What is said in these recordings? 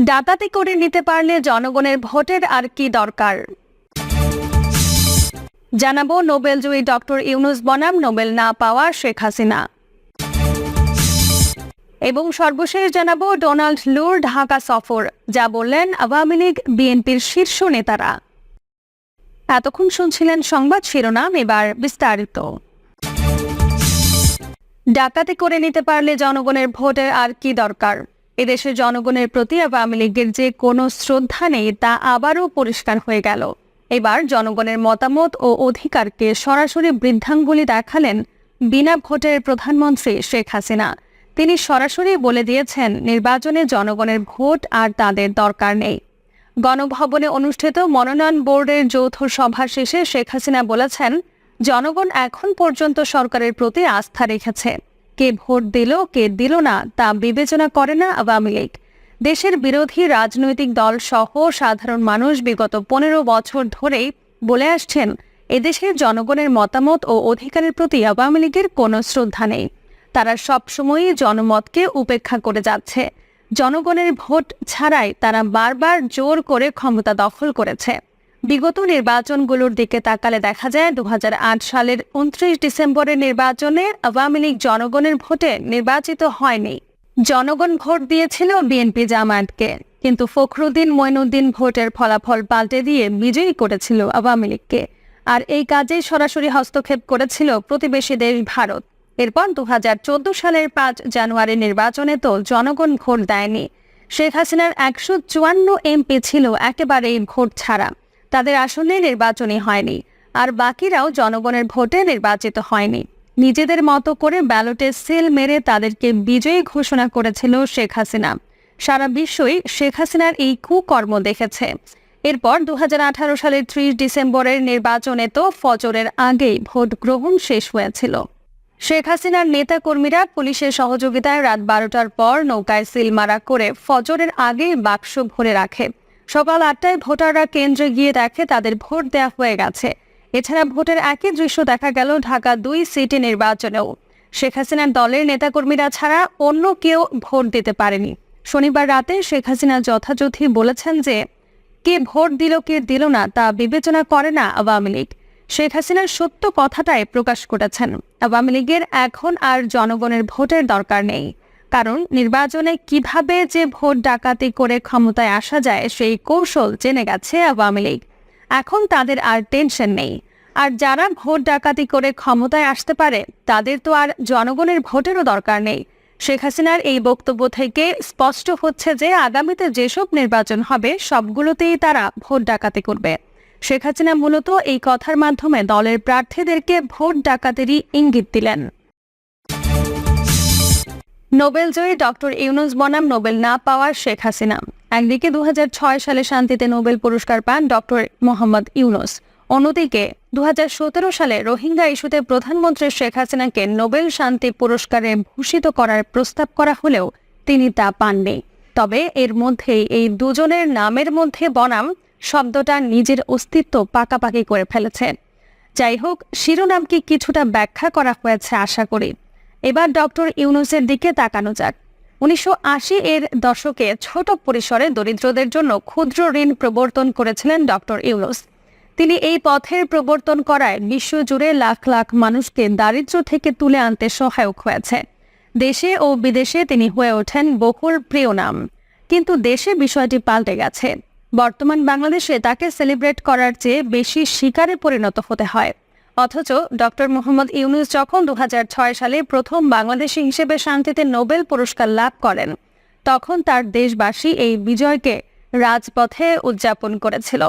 ডাকাতি করে নিতে পারলে জনগণের ভোটের আর কি দরকার? জানাব নোবেলজয়ী ডক্টর ইউনুস বনাম, নোবেল না পাওয়া শেখ হাসিনা। এবং সর্বশেষ জানাব ডোনাল্ড লুর, ঢাকা সফর, যা বললেন আওয়ামী লীগ বিএনপির শীর্ষ নেতারা। এতক্ষণ শুনছিলেন সংবাদ শিরোনাম, এবার বিস্তারিত। ডাকাতি করে নিতে পারলে জনগণের ভোটের আর কি দরকার? এদেশের জনগণের প্রতি আওয়ামী লীগের যে কোনো শ্রদ্ধা নেই, তা আবারও পরিষ্কার হয়ে গেল। এবার জনগণের মতামত ও অধিকারকে সরাসরি বৃদ্ধাঙ্গুলি দেখালেন বিনা ভোটের প্রধানমন্ত্রী শেখ হাসিনা। তিনি সরাসরি বলে দিয়েছেন, নির্বাচনে জনগণের ভোট আর তাদের দরকার নেই। গণভবনে অনুষ্ঠিত মনোনয়ন বোর্ডের যৌথ সভা শেষে শেখ হাসিনা বলেছেন, জনগণ এখন পর্যন্ত সরকারের প্রতি আস্থা রেখেছে। কে ভোট দিল, কে দিল না, তা বিবেচনা করে না আওয়ামী লীগ। দেশের বিরোধী রাজনৈতিক দল সহ সাধারণ মানুষ বিগত পনেরো বছর ধরেই বলে আসছেন, এদেশের জনগণের মতামত ও অধিকারের প্রতি আওয়ামী লীগের কোনো শ্রদ্ধা নেই। তারা সবসময়ই জনমতকে উপেক্ষা করে যাচ্ছে। জনগণের ভোট ছাড়াই তারা বারবার জোর করে ক্ষমতা দখল করেছে। বিগত নির্বাচনগুলোর দিকে তাকালে দেখা যায় দু হাজার আট সালের উনত্রিশ ডিসেম্বরের নির্বাচনে আওয়ামী লীগ জনগণের ভোটে নির্বাচিত হয়নি। জনগণ ভোট দিয়েছিল বিএনপি জামায়াতকে, কিন্তু ফখরুদ্দিন মঈনুদ্দিন ভোটের ফলাফল পাল্টে দিয়ে বিজয়ী করেছিল আওয়ামী লীগকে। আর এই কাজেই সরাসরি হস্তক্ষেপ করেছিল প্রতিবেশী দেশ ভারত। এরপর দু হাজার চোদ্দ সালের পাঁচ জানুয়ারি নির্বাচনে তো জনগণ ভোট দেয়নি। শেখ হাসিনার একশো চুয়ান্ন এমপি ছিল একেবারেই ভোট ছাড়া। তাদের আসলে নির্বাচনই হয়নি, আর বাকিরাও জনগণের ভোটে নির্বাচিত হয়নি। নিজেদের মতো করে ব্যালটে সিল মেরে তাদেরকে বিজয়ী ঘোষণা করেছিল শেখ হাসিনা। সারা বিশ্বই শেখ হাসিনার এই কুকর্ম দেখেছে। এরপর দু হাজার আঠারো সালের ত্রিশ ডিসেম্বরের নির্বাচনে তো ফজরের আগেই ভোট গ্রহণ শেষ হয়েছিল। শেখ হাসিনার নেতাকর্মীরা পুলিশের সহযোগিতায় রাত বারোটার পর নৌকায় সিলমারা করে ফজরের আগেই বাক্স ভরে রাখে। সকাল আটটায় ভোটাররা কেন্দ্রে গিয়ে দেখে তাদের ভোট দেওয়া হয়ে গেছে। এছাড়া ভোটের একই দৃশ্য দেখা গেল ঢাকা দুই সিটি নির্বাচনেও। শেখ হাসিনার দলের নেতাকর্মীরা ছাড়া অন্য কেউ ভোট দিতে পারেনি। শনিবার রাতে শেখ হাসিনা যথাযথি বলেছেন যে, কে ভোট দিল, কে দিল না তা বিবেচনা করে না আওয়ামী লীগ। শেখ হাসিনার সত্য কথাটাই প্রকাশ করেছেন। আওয়ামী লীগের এখন আর জনগণের ভোটের দরকার নেই। কারণ নির্বাচনে কীভাবে যে ভোট ডাকাতি করে ক্ষমতায় আসা যায় সেই কৌশল জেনে গেছে আওয়ামী লীগ। এখন তাদের আর টেনশন নেই। আর যারা ভোট ডাকাতি করে ক্ষমতায় আসতে পারে, তাদের তো আর জনগণের ভোটেরও দরকার নেই। শেখ হাসিনার এই বক্তব্য থেকে স্পষ্ট হচ্ছে যে আগামীতে যেসব নির্বাচন হবে, সবগুলোতেই তারা ভোট ডাকাতি করবে। শেখ হাসিনা মূলত এই কথার মাধ্যমে দলের প্রার্থীদেরকে ভোট ডাকাতেরই ইঙ্গিত দিলেন। নোবেলজয়ী ডক্টর ইউনুস বনাম নোবেল না পাওয়ার শেখ হাসিনা। একদিকে দু হাজার ছয় সালে শান্তিতে নোবেল পুরস্কার পান ডক্টর মোহাম্মদ ইউনুস। অন্যদিকে দু হাজার সতেরো সালে রোহিঙ্গা ইস্যুতে প্রধানমন্ত্রী শেখ হাসিনাকে নোবেল শান্তি পুরস্কারে ভূষিত করার প্রস্তাব করা হলেও তিনি তা পাননি। তবে এর মধ্যেই এই দুজনের নামের মধ্যে বনাম শব্দটা নিজের অস্তিত্ব পাকাপাকি করে ফেলেছে। যাই হোক, শিরোনামকে কিছুটা ব্যাখ্যা করা হয়েছে আশা করি। এবার ডক্টর ইউনুসের দিকে তাকানো যাক। উনিশশো আশি এর দশকে ছোট পরিসরে দরিদ্রদের জন্য ক্ষুদ্র ঋণ প্রবর্তন করেছিলেন ডক্টর ইউনুস। তিনি এই পথের প্রবর্তন করায় বিশ্বজুড়ে লাখ লাখ মানুষকে দারিদ্র্য থেকে তুলে আনতে সহায়ক হয়েছে। দেশে ও বিদেশে তিনি হয়ে ওঠেন বহুল প্রিয় নাম। কিন্তু দেশে বিষয়টি পাল্টে গেছে। বর্তমান বাংলাদেশে তাকে সেলিব্রেট করার চেয়ে বেশি শিকারে পরিণত হতে হয়। অথচ ডক্টর মোহাম্মদ ইউনুস যখন দু হাজার ছয় সালে প্রথম বাংলাদেশি হিসেবে শান্তিতে নোবেল পুরস্কার লাভ করেন, তখন তার দেশবাসী এই বিজয়কে রাজপথে উদযাপন করেছিল।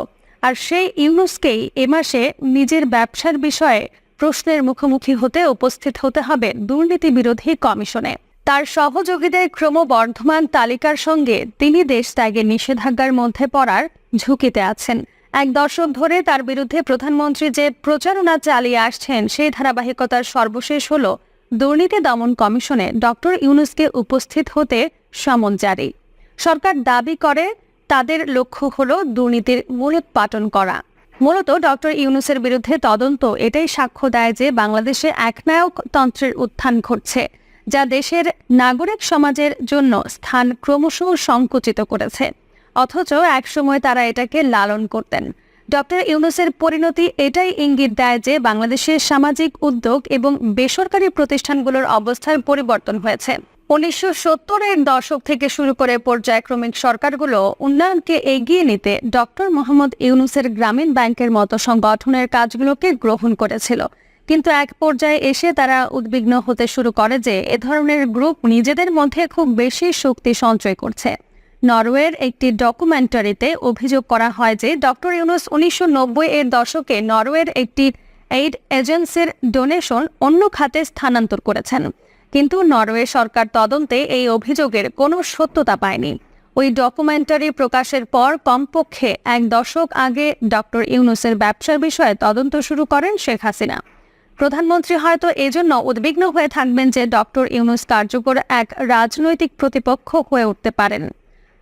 আর সেই ইউনুসকেই এ মাসে নিজের ব্যবসার বিষয়ে প্রশ্নের মুখোমুখি হতে উপস্থিত হতে হবে দুর্নীতি বিরোধী কমিশনে। তার সহযোগীদের ক্রমবর্ধমান তালিকার সঙ্গে তিনি দেশ ত্যাগের নিষেধাজ্ঞার মধ্যে পড়ার ঝুঁকিতে আছেন। এক দশক ধরে তার বিরুদ্ধে প্রধানমন্ত্রী যে প্রচারণা চালিয়ে আসছেন, সেই ধারাবাহিকতার সর্বশেষ হল দুর্নীতি দমন কমিশনে ডক্টর ইউনুসকে উপস্থিত হতে সমন জারি। সরকার দাবি করে, তাদের লক্ষ্য হল দুর্নীতির মূলোৎপাটন করা। মূলত ডক্টর ইউনুসের বিরুদ্ধে তদন্ত এটাই সাক্ষ্য দেয় যে বাংলাদেশে একনায়ক তন্ত্রের উত্থান ঘটছে, যা দেশের নাগরিক সমাজের জন্য স্থান ক্রমশ সংকুচিত করেছে। অথচ একসময় তারা এটাকে লালন করতেন। ডক্টর ইউনুসের পরিণতি এটাই ইঙ্গিত দেয় যে বাংলাদেশের সামাজিক উদ্যোগ এবং বেসরকারি প্রতিষ্ঠানগুলোর অবস্থার পরিবর্তন হয়েছে। উনিশশো সত্তরের দশক থেকে শুরু করে পর্যায়ক্রমিক সরকারগুলো উন্নয়নকে এগিয়ে নিতে ডক্টর মোহাম্মদ ইউনুসের গ্রামীণ ব্যাংকের মতো সংগঠনের কাজগুলোকে গ্রহণ করেছিল। কিন্তু এক পর্যায়ে এসে তারা উদ্বিগ্ন হতে শুরু করে যে এ ধরনের গ্রুপ নিজেদের মধ্যে খুব বেশি শক্তি সঞ্চয় করছে। নরওয়ের একটি ডকুমেন্টারিতে অভিযোগ করা হয় যে ডক্টর ইউনুস উনিশশো নব্বই এর দশকে নরওয়ের একটি এইড এজেন্সির ডোনেশন অন্য খাতে স্থানান্তর করেছেন। কিন্তু নরওয়ে সরকার তদন্তে এই অভিযোগের কোনো সত্যতা পায়নি। ওই ডকুমেন্টারি প্রকাশের পর কমপক্ষে এক দশক আগে ডক্টর ইউনুসের ব্যবসার বিষয়ে তদন্ত শুরু করেন শেখ হাসিনা। প্রধানমন্ত্রী হয়তো এজন্য উদ্বিগ্ন হয়ে থাকবেন যে ডক্টর ইউনুস কার্যকর এক রাজনৈতিক প্রতিপক্ষ হয়ে উঠতে পারেন।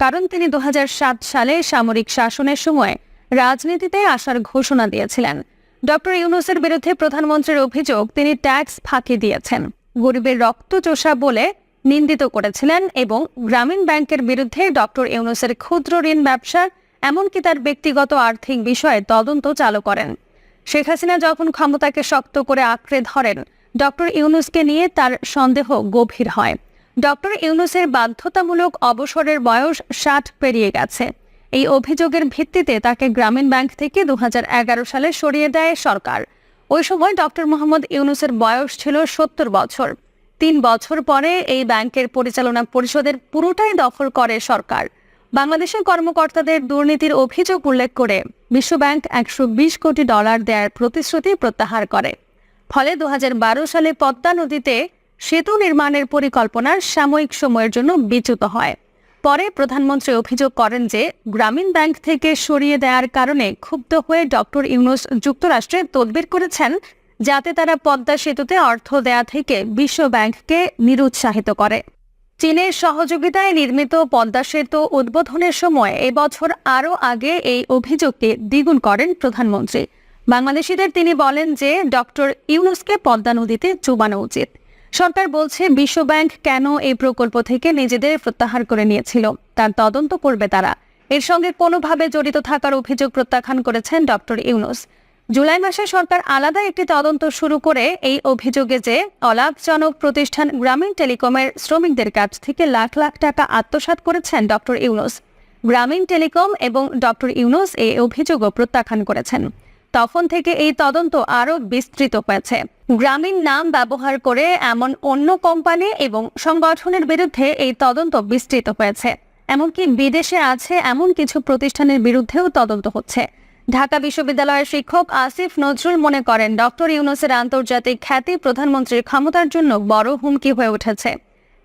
কারণ তিনি দু হাজার সাত সালে সামরিক শাসনের সময় রাজনীতিতে আসার ঘোষণা দিয়েছিলেন। ডক্টর ইউনুসের বিরুদ্ধে প্রধানমন্ত্রীর অভিযোগ তিনি ট্যাক্স ফাঁকি দিয়েছেন। গরিবের রক্ত চোষা বলে নিন্দিত করেছিলেন এবং গ্রামীণ ব্যাংকের বিরুদ্ধে ডক্টর ইউনুসের ক্ষুদ্র ঋণ ব্যবসা এমনকি তার ব্যক্তিগত আর্থিক বিষয়ে তদন্ত চালু করেন। শেখ হাসিনা যখন ক্ষমতাকে শক্ত করে আঁকড়ে ধরেন ডক্টর ইউনুসকে নিয়ে তার সন্দেহ গভীর হয়। ডক্টর ইউনুসের বাধ্যতামূলক অবসরের বয়স ষাট পেরিয়ে গেছে। এই অভিযোগের ভিত্তিতে তাকে গ্রামীণ ব্যাংক থেকে দুহাজার এগারো সালে সরিয়ে দেয় সরকার। ওই সময় ডক্টর মোহাম্মদ ইউনুসের বয়স ছিল সত্তর বছর। তিন বছর পরে এই ব্যাংকের পরিচালনা পরিষদের পুরোটাই দখল করে সরকার। বাংলাদেশের কর্মকর্তাদের দুর্নীতির অভিযোগ উল্লেখ করে বিশ্বব্যাংক একশো বিশ কোটি ডলার দেওয়ার প্রতিশ্রুতি প্রত্যাহার করে। ফলে দু হাজার বারো সালে পদ্মা নদীতে সেতু নির্মাণের পরিকল্পনা সাময়িক সময়ের জন্য বিচ্যুত হয়। পরে প্রধানমন্ত্রী অভিযোগ করেন যে, গ্রামীণ ব্যাংক থেকে সরিয়ে দেওয়ার কারণে ক্ষুব্ধ হয়ে ডক্টর ইউনুস যুক্তরাষ্ট্রে তদবির করেছেন, যাতে তারা পদ্মা সেতুতে অর্থ দেয়া থেকে বিশ্ব ব্যাংককে নিরুৎসাহিত করে। চীনের সহযোগিতায় নির্মিত পদ্মা সেতু উদ্বোধনের সময় এবছর আরও আগে এই অভিযোগকে দ্বিগুণ করেন প্রধানমন্ত্রী। বাংলাদেশিদের তিনি বলেন যে, ডক্টর ইউনুসকে পদ্মা নদীতে চুবানো উচিত। সরকার বলছে বিশ্বব্যাংক কেন এই প্রকল্প থেকে নিজেদের প্রত্যাহার করে নিয়েছিল? তার তদন্ত করবে তারা। এর সঙ্গে কোনোভাবে জড়িত থাকার অভিযোগ প্রত্যাখ্যান করেছেন ডক্টর ইউনুস। জুলাই মাসে সরকার আলাদা একটি তদন্ত শুরু করে এই অভিযোগে যে অলাভজনক প্রতিষ্ঠান গ্রামীণ টেলিকমের শ্রমিকদের কাছ থেকে লাখ লাখ টাকা আত্মসাৎ করেছেন ডক্টর ইউনুস। গ্রামীণ টেলিকম এবং ডক্টর ইউনুস এই অভিযোগও প্রত্যাখ্যান করেছেন। তখন থেকে এই তদন্ত আরও বিস্তৃত হয়েছে। গ্রামীণ নাম ব্যবহার করে এমন অন্য কোম্পানি এবং সংগঠনের বিরুদ্ধে এই তদন্ত বিস্তৃত হয়েছে। এমনকি বিদেশে আছে এমন কিছু প্রতিষ্ঠানের বিরুদ্ধেও তদন্ত হচ্ছে। ঢাকা বিশ্ববিদ্যালয়ের শিক্ষক আসিফ নজরুল মনে করেন, ডক্টর ইউনুসের আন্তর্জাতিক খ্যাতি প্রধানমন্ত্রীর ক্ষমতার জন্য বড় হুমকি হয়ে উঠেছে।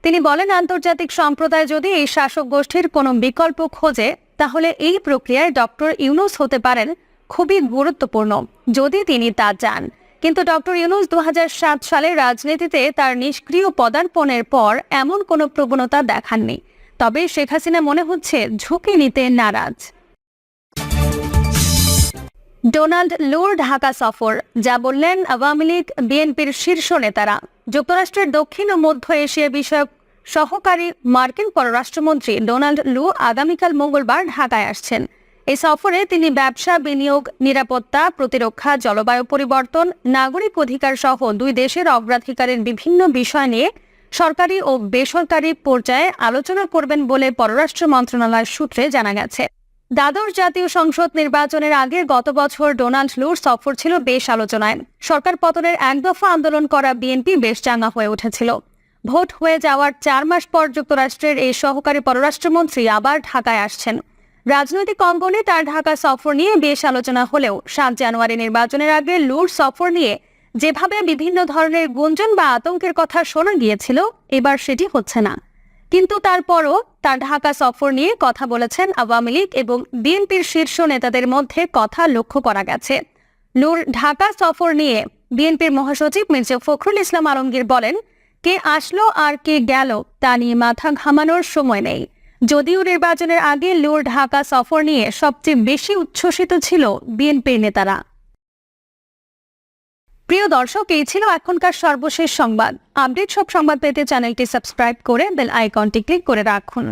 তিনি বলেন, আন্তর্জাতিক সম্প্রদায় যদি এই শাসক গোষ্ঠীর কোনো বিকল্প খোঁজে, তাহলে এই প্রক্রিয়ায় ডক্টর ইউনুস হতে পারেন। খুবই গুরুত্বপূর্ণ। যদি তিনি তা চান। কিন্তু ডক্টর ইউনুস দু সালে রাজনীতিতে তার নিষ্ক্রিয় পদার্পণের পর এমন কোনো প্রবণতা দেখাননি। তবে শেখ হাসিনা মনে হচ্ছে ঝুঁকি নিতে নারাজ। ডোনাল্ড লুর ঢাকা সফর, যা বললেন আওয়ামী লীগ, বিএনপির শীর্ষ নেতারা। যুক্তরাষ্ট্রের দক্ষিণ ও মধ্য এশিয়া বিষয়ক সহকারী মার্কিন পররাষ্ট্রমন্ত্রী ডোনাল্ড লু আগামীকাল মঙ্গলবার ঢাকায় আসছেন। এই সফরে তিনি ব্যবসা, বিনিয়োগ, নিরাপত্তা, প্রতিরক্ষা, জলবায়ু পরিবর্তন, নাগরিক অধিকার সহ দুই দেশের অগ্রাধিকারের বিভিন্ন বিষয় নিয়ে সরকারি ও বেসরকারি পর্যায়ে আলোচনা করবেন বলে পররাষ্ট্র মন্ত্রণালয়ের সূত্রে জানা গেছে। দ্বাদশ জাতীয় সংসদ নির্বাচনের আগে গত বছর ডোনাল্ড লুর সফর ছিল বেশ আলোচনায়। সরকার পতনের এক দফা আন্দোলন করা বিএনপি বেশ চাঙ্গা হয়ে উঠেছিল। ভোট হয়ে যাওয়ার চার মাস পর যুক্তরাষ্ট্রের এই সহকারী পররাষ্ট্রমন্ত্রী আবার ঢাকায় আসছেন। রাজনৈতিক অঙ্গনে তার ঢাকা সফর নিয়ে বেশ আলোচনা হলেও সাত জানুয়ারি নির্বাচনের আগে লুর সফর নিয়ে যেভাবে বিভিন্ন ধরনের গুঞ্জন বা আতঙ্কের কথা শোনা গিয়েছিল, এবার সেটি হচ্ছে না। কিন্তু তারপরও তার ঢাকা সফর নিয়ে কথা বলেছেন আওয়ামী লীগ এবং বিএনপির শীর্ষ নেতাদের মধ্যে কথা লক্ষ্য করা গেছে। লুর ঢাকা সফর নিয়ে বিএনপির মহাসচিব মির্জা ফখরুল ইসলাম আলমগীর বলেন, কে আসলো আর কে গেল তা নিয়ে মাথা ঘামানোর সময় নেই। যদিও নির্বাচনের আগে লুর ঢাকা সফর নিয়ে সবচেয়ে বেশি উচ্ছ্বসিত ছিল বিএনপির নেতারা। প্রিয় দর্শক, এই ছিল এখনকার সর্বশেষ সংবাদ। আপডেট সব সংবাদ পেতে চ্যানেলটি সাবস্ক্রাইব করে বেল আইকনটি ক্লিক করে রাখুন।